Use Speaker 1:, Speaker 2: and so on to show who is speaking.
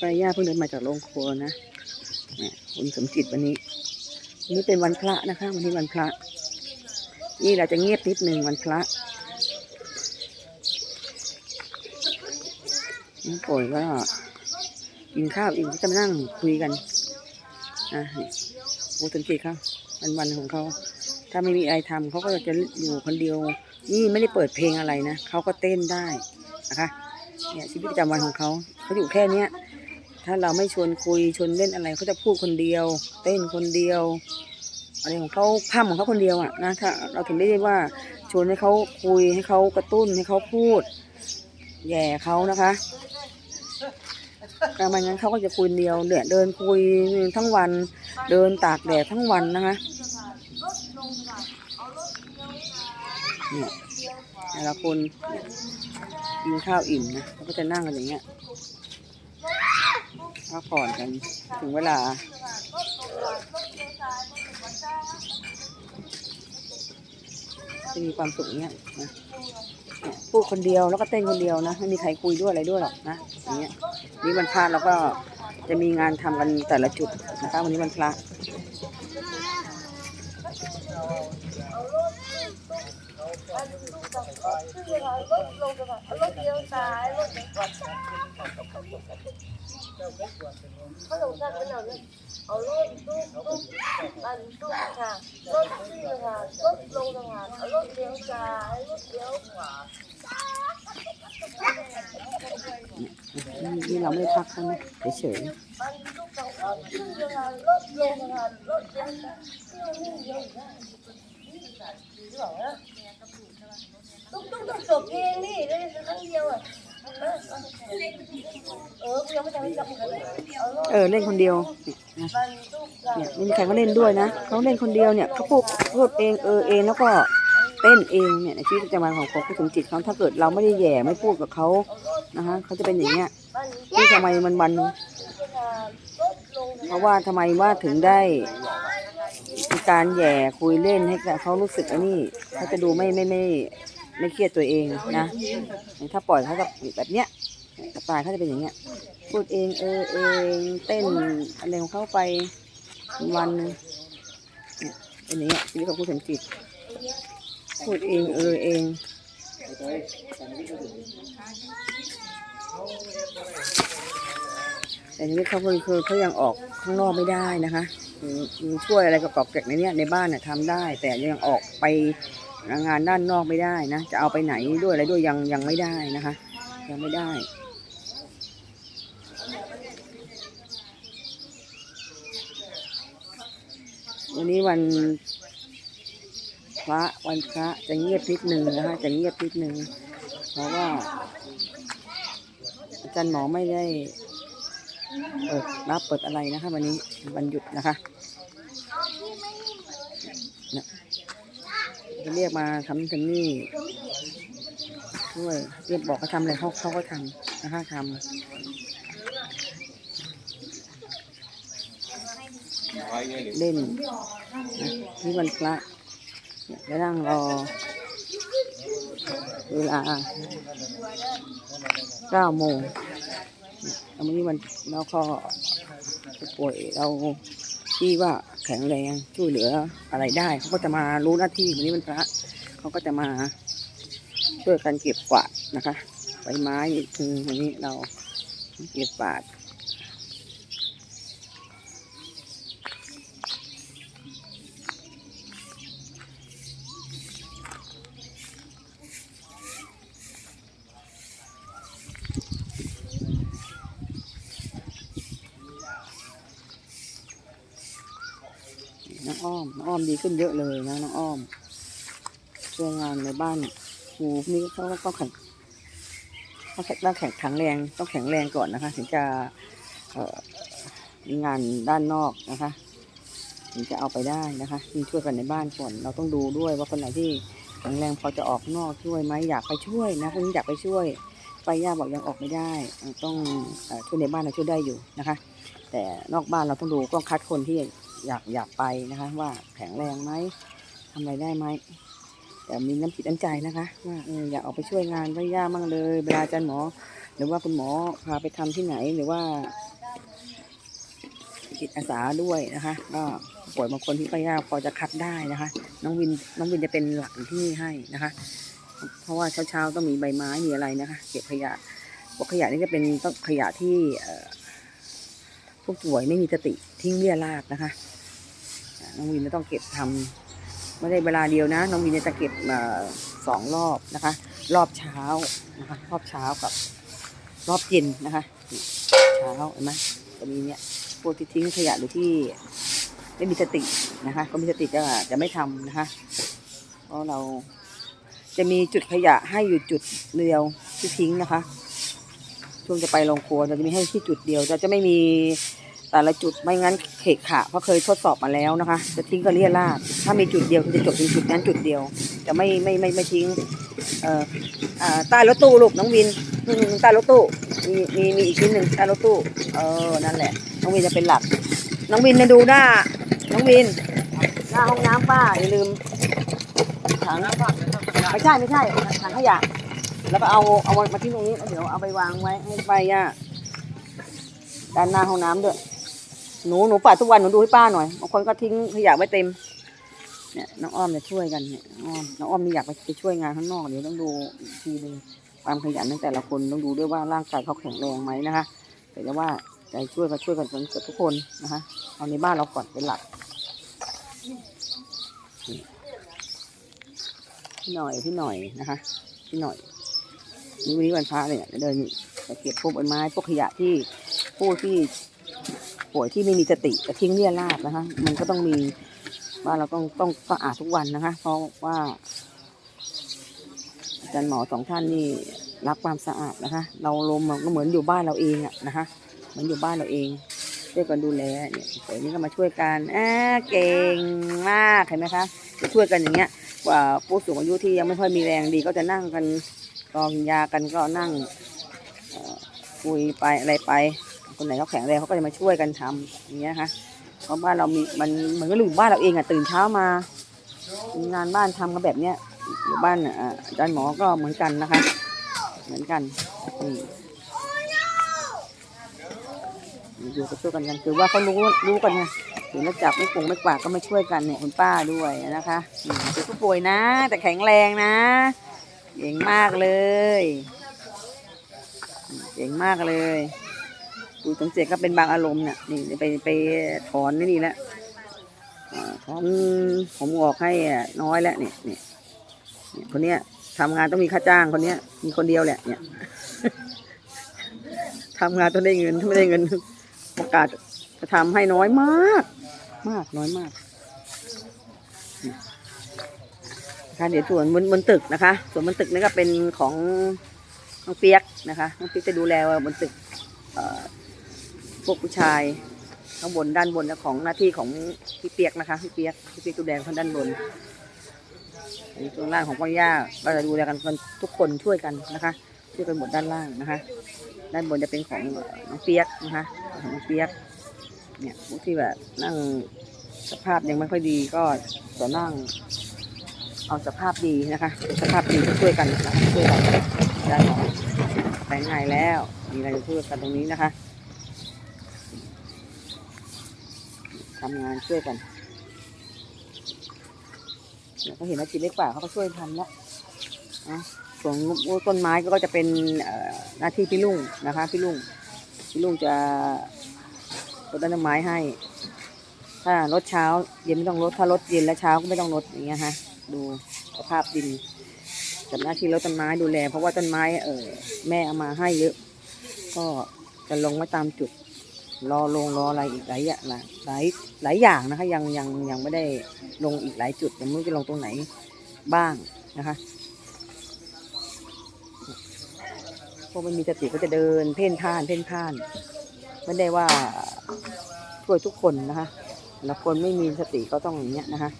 Speaker 1: ไปย่าเพิ่งเดินมาจากโรงครัวนะเนี่ยคุณสมจิตวันนี้วันนี้เป็นวันพระนะคะ วันนี้วันพระ นี่เราจะเงียบนิดหนึ่งวันพระน้องป่วยก็กินข้าวอิ่มก็จะมานั่งคุยกันอะคุณสมจิตเขาวันวันของเขาถ้าไม่มีอะไรทำเขาก็จะอยู่คนเดียว นี่ไม่ได้เปิดเพลงอะไรนะเขาก็เต้นได้นะคะเนี่ยชีวิตประจำวันของเขาเขาอยู่แค่เนี้ย ถ้าเราไม่ชวนคุยชวนเล่นอะไรเขาจะพูดคนเดียว เต้นคนเดียวอะไรของเขาพร่ำของเขาคนเดียวอะนะถ้าเราถึงได้เรียกว่าชวนให้เขาคุยให้เขากระตุ้นให้เขาพูด แย่เขานะคะการมันงั้นเขาก็จะคุยเดียวเดือเดินคุยทั้งวันเดินตากแดดทั้งวันนะคะเนี่ยแต่ละคนกินข้าวอิ่มนะเขาก็จะนั่งกันอย่างเงี้ย พักผ่อนกันถึงเวลา จะมีความสุขเนี้ยนะพูดคนเดียวแล้วก็เต้นคนเดียวนะ ไม่มีใครคุยด้วยอะไรด้วยหรอกนะอย่างเงี้ยนี่วันพระเราก็จะมีงานทำกันแต่ละจุดนะคะวันนี้วันพระ
Speaker 2: รถเลี้ยวซ้ายรถ เลี้ยวขวาเขาลงจากถนเอารถตู้ตู้บันตู้ค่ะรถชื่อค่ะรถลงสะพานเอารถเลี้ยวซ้ายรถเลี้ยวขวา
Speaker 1: นี่นี่เราไม่พักเขานะเฉย
Speaker 2: บันตู้สะพานชื่อค่ะรถลงสะพานรถเลี้ยวซ้ายตุ๊กตุ๊กตุ๊กจบเพลงนี่ได้ครั้งเดียวอะ เออเล่
Speaker 1: นคนเดียวเนี่ยไม่มีใครเขาเล่นด้วยนะเขาเล่นคนเดียวเนี่ยเขาพูดพูดเองเออเองแล้วก็เต้นเองเนี่ยในชีวิตประจำวันของของคุณสมจิตเขาถ้าเกิดเราไม่ได้แย่ไม่พูดกับเขานะคะเขาจะเป็นอย่างเงี้ยที่ทำไมมันวันเพราะว่าทำไมว่าถึงได้การแย่คุยเล่นให้เขารู้สึกอันนี้เขาจะดูไม่ไม่ไม่ ไม่เครียดตัวเองนะ ถ้าปล่อยเขาจะแบบเนี้ยสไตล์เขาจะเป็นอย่างเงี้ย พูดเองเออเองเต้นอะไรของเขาไปวันนึงเนี่ยเป็นอย่างเงี้ยชีวิตของผู้สมจิตพูดเองเออเองแต่ชีวิตเขาคือเขายังออกข้างนอกไม่ได้นะคะช่วยอะไรกับกอกแกกในเนี้ยในบ้านน่ะทำได้ แต่ยังออกไป งานด้านนอกไม่ได้นะ จะเอาไปไหนด้วยอะไรด้วยยังยังไม่ได้นะคะ ยังไม่ได้วันนี้วันพระวันพระจะเงียบนิดนึงนะคะจะเงียบนิดนึงเพราะว่า อาจารย์หมอไม่ได้เปิดรับเปิดอะไรนะคะ วันนี้วันหยุดนะคะนะ เรียกมาทำทำนี่ช่วยเรียกบอกเขาทำอะไรเขาเขาก็ทำนะคะทำเล่นนะนี่วันพระเนี่ยจะนั่งรอเวลาเก้าโมงแล้วนนี้วันแล้วก็ป่วยเราที่ว่า ข็งแรงช่วยเหลืออะไรได้ เขาก็จะมารู้หน้าที่วันนี้มันพระเขาก็จะมาช่วยกันเก็บกวาดนะคะใบไม้คือวันนี้เราเก็บกวาด น้ อ้อมน้องอ้อมดีขึ้นเยอะเลยนะน้องอ้อมช่วยงานในบ้านครูนี่เขาก็ต้องแข็งเขาต้องแข็งแข็งแรงต้องแข็งแรงก่อนนะคะ ถึงจะมีงานด้านนอกนะคะ ถึงจะเอาไปได้นะคะมีช่วยกันในบ้านก่อนเราต้องดูด้วยว่าคนไหนที่แข็งแรงพอจะออกนอกช่วยไหมอยากไปช่วยนะคนนี้อยากไปช่วยไปย่าบอกยังออกไม่ได้ ต้องอช่วยในบ้านเราช่วยได้อยู่นะคะ แต่นอกบ้านเราต้องดูต้องคัดคนที่ อยากอยากไปนะคะ ว่าแข็งแรงไหมทำอะไรได้ไหมแต่มีน้ำจิตน้ำใจนะคะว่าเอออยากออกไปช่วยงานไว้ย่ามั่งเลยเวลาอาจารย์หมอ หรือว่าคุณหมอพาไปทำที่ไหนหรือว่าจิตอาสาด้วยนะคะก็ป่วยบางคนที่ก็ยาพอจะคัดได้นะคะ น้องวินน้องวินจะเป็นหลักที่ให้นะคะ เพราะว่าเช้าๆต้องมีใบไม้มีอะไรนะคะ เก็บขยะพวกขยะนี่จะเป็นต้องขยะที่เอ ผู้ป่วยไม่มีสติทิ้งเรี่ยราดนะคะน้องวินจะต้องเก็บทำไม่ได้เวลาเดียวนะ น้องวินจะเก็บเอ่อสองรอบนะคะ รอบเช้านะคะ รอบเช้ากับ รอบเย็นนะคะเช้าเห็นไหมจะมีเนี่ยพวกที่ทิ้งขยะหรือที่ไม่มีสตินะคะ ก็มีสติจะจะไม่ทำนะคะ เพราะเราจะมีจุดขยะให้อยู่จุดเดียวที่ทิ้งนะคะ ช่วงจะไปโรงครัวเราจะมีให้ที่จุดเดียวเราจะไม่มี แต่ละจุดไม่งั้นเขะขะเพราะเคยทดสอบมาแล้วนะคะ จะทิ้งก็เรียราดถ้ามีจุดเดียวจะจบที่จุดนั้นจุดเดียว จะไม่ไม่ไม่ไม่ทิ้งเอ่ออ่าใต้รถตู้ลูกน้องวินใต้รถตู้มีมีมีอีกชิ้นหนึ่งใต้รถตู้เออนั่นแหละ น้องวินจะเป็นหลัก น้องวินมาดูหน้า น้องวิน หน้าห้องน้ำป้าอย่าลืมถังไม่ใช่ไม่ใช่ถังขยะแล้วก็เอาเอามาทิ้งตรงนี้แล้วเดี๋ยวเอาไปวางไว้ให้ไปย่าด้านหน้าห้องน้ำด้วย หนูหนูปัดทุกวันหนูดูให้ป้าหน่อยบางคนก็ทิ้งขยะไว้เต็มเนี่ยน้องอ้อมจะช่วยกันเนี่ยน้องอ้อมน้องอ้อมมีอยากไปไปช่วยงานข้างนอกเดี๋ยวต้องดูอีกทีหนึงความขยันของแต่ละคนต้องดูด้วยว่าร่างกายเขาแข็งแรงไหมนะคะแต่จะว่าใจช่วยก็ช่วยกันจนเกิดทุกคนนะคะเอาในบ้านเราก่อนเป็นหลักพี่หน่อยพี่หน่อยนะคะพี่หน่อยนี่วันนี้วันพระเนี่ยเดินไปเก็บพวกใบไม้พวกขยะที่ผู้ที่ ป่วยที่ไม่มีสติจะทิ้งเรี่ยราดนะคะ มันก็ต้องมีว่าเราต้องต้องสะอาดทุกวันนะคะ เพราะว่าอาจารย์หมอสองท่านนี่รักความสะอาดนะคะ เราลมก็เหมือนอยู่บ้านเราเองอะนะคะเหมือนอยู่บ้านเราเองช่วยกันดูแลเนี่ยเดี๋ยนี้ก็มาช่วยกันอ่าเก่งมากเห็นไหมคะจะช่วยกันอย่างเงี้ยกว่าผู้สูงอายุที่ยังไม่ค่อยมีแรงดีก็จะนั่งกันรอกินยากันก็นั่งคุยไปอะไรไป คนไหนเขาแข็งแรงเขาก็จะมาช่วยกันทำอย่างเงี้ยค่ะเพราะบ้านเรามีมันเหมือนกับอยู่บ้านเราเองอะตื่นเช้ามา งานบ้านทำกันแบบเนี้ยอยู่บ้านอะอาจารย์หมอก็เหมือนกันนะคะ เหมือนกันนี่อยู่ก็ช่วยกันกันคือว่าเขารู้รู้กันไงถึงแล้วจับไม่ปรุงไม่กวาดก็มาช่วยกันเนี่ยคุณป้าด้วยนะคะอืมเป็นผู้ป่วยนะ แต่แข็งแรงนะเก่งมากเลยเก่งมากเลย ดูสังเกตก็เป็นบางอารมณ์เนี่ยนี่ไปไปถอนนี่นี่แล้วอ่าถอนผมออกให้อะน้อยแล้วเนี่ยเนี่ยคนเนี้ยทำงานต้องมีค่าจ้างคนเนี้ย มีคนเดียวแหละเนี่ยทำงานต้องได้เงินถ้าไม่ได้เงินโอกาสจะทำให้น้อยมาก มากน้อยมากค่ะเดี๋ยวส่วนบนบนตึกนะคะ ส่วนบนตึกนี่ก็เป็นของน้องเปียกนะคะน้องเปียกจะดูแลบนตึกอ่อพ วกผู้ชายข้างบนด้านบนนะของหน้าที่ของพี่เปียกนะคะพี่เปียกพี่เปียกตัวแดงข้างด้านบนอันนี้ตรงล่างของพ่อย่าก็จะดูแลกันทุกคนช่วยกันนะคะช่วยกันหมดด้านล่างนะคะ ด้านบนจะเป็นของน้องเปียกนะคะของน้องเปียกเนี่ยพวกที่แบบนั่งสภาพยังไม่ค่อยดีก็จะนั่งเอาสภาพดีนะคะ สภาพดีก็ช่วยกันนะคะช่วยกันได้หมอแต่งงแล้วมีอะไรช่วยกันตรงนี้นะคะ ทำงานช่วยกันเดี๋ยก็เห็นว่าจิตเล็กกว่าเขาก็ช่วยทำแล้วนะส่วนต้นไม้ก็จะเป็นหน้าที่พี่ลุงนะคะพี่ลุงพี่ลุงจะรดต้นไม้ให้ ถ้ารดเช้าเย็นไม่ต้องรดถ้ารดเย็นและเช้าก็ไม่ต้องรดอย่างเงี้ยฮะดูสภาพดินจับหน้าที่รดต้นไม้ดูแล เพราะว่าต้นไม้เออแม่เอามาให้เยอะ ก็จะลงไว้ตามจุด รอลงรออะไรอีกหลายอย่างหลายหลายอย่างนะคะ ยังยังยังไม่ได้ลงอีกหลายจุดยังไม่รู้จะลงตรงไหนบ้างนะคะพวกมันมีสติก็จะเดินเพ่นพ่าน เพ่นพ่าน ไม่ได้ว่าช่วยทุกคนนะคะแล้วคนไม่มีสติก็ต้องอย่างเงี้ยนะคะ